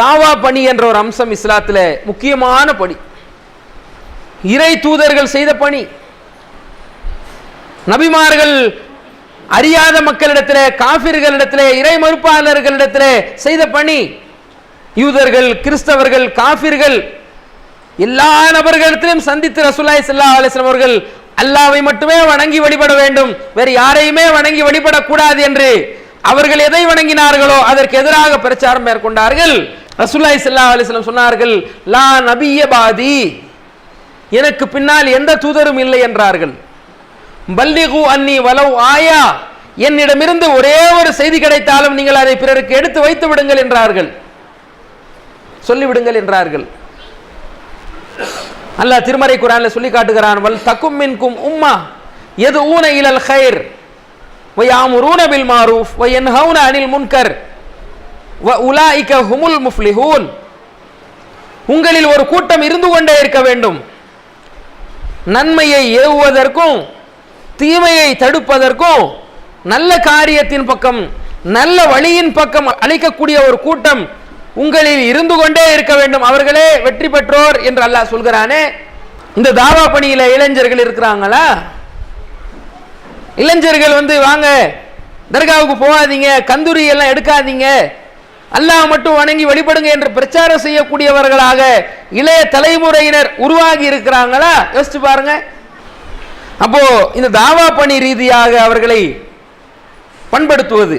தாவா பணி என்ற ஒரு அம்சம் இஸ்லாத்தில் முக்கியமான பணி. இறை தூதர்கள் செய்த பணி. நபிமார்கள் அறியாத மக்களிடத்தில் காபிர்களிடத்திலே இறை மறுப்பாளர்களிடத்திலே செய்த பணி. யூதர்கள் கிறிஸ்தவர்கள் காபிர்கள் எல்லா நபர்களிடத்திலும் சந்தித்து ரசூலுல்லாஹி சல்லா அலிஸ்லாம் அவர்கள் அல்லாவை மட்டுமே வணங்கி வழிபட வேண்டும். வேறு யாரையுமே வணங்கி வழிபடக்கூடாது என்று அவர்கள் எதை வணங்கினார்களோ அதற்கு எதிராக பிரச்சாரம் மேற்கொண்டார்கள். ரசூலுல்லாஹி சல்லா அலிஸ்லம் சொன்னார்கள் லா நபிய பாதி. எனக்கு பின்னால் எந்த தூதரும் இல்லை என்றார்கள். பல்லிகு அன்னி வலவ் ஆயா. என்னிடமிருந்து ஒரே ஒரு செய்தி கிடைத்தாலும் நீங்கள் அதை பிறருக்கு எடுத்து வைத்து விடுங்கள் என்றார்கள். சொல்லிவிடுங்கள் என்றார்கள். அல்லாஹ் திருமறை குரான்ல சொல்லி காட்டுகிறான் வல் தக்கும் மின்கும் உம்மா எது ஊன இலல் ஹைர் வயாமுரூன பில் மாரூஃப் வயன்ஹவுன அனில் முன்கர் வ உலாயிக ஹுமுல் முஃப்லிஹூன் உங்களில் ஒரு கூட்டம் இருந்து கொண்டே இருக்க வேண்டும். நன்மையை ஏவுவதற்கும் தீமையை தடுப்பதற்கும் நல்ல காரியத்தின் பக்கம் நல்ல வழியின் பக்கம் அழைக்கக்கூடிய ஒரு கூட்டம் உங்களில் இருந்து கொண்டே இருக்க வேண்டும். அவர்களே வெற்றி பெற்றோர் என்று அல்லாஹ் சொல்கிறானே இந்த தாவா பணியில இளைஞர்கள் இருக்கிறாங்களா? இளைஞர்கள் வந்து வாங்க தர்காவுக்கு போகாதீங்க கந்தூரி எல்லாம் எடுக்காதீங்க. அல்லாஹ் மட்டும் வணங்கி வழிபடுங்க என்று பிரச்சாரம் செய்யக்கூடியவர்களாக இளைய தலைமுறையினர் உருவாகி இருக்கிறாங்களா? யோசிச்சு பாருங்க. அப்போ இந்த தாவா பணி ரீதியாக அவர்களை பண்படுத்துவது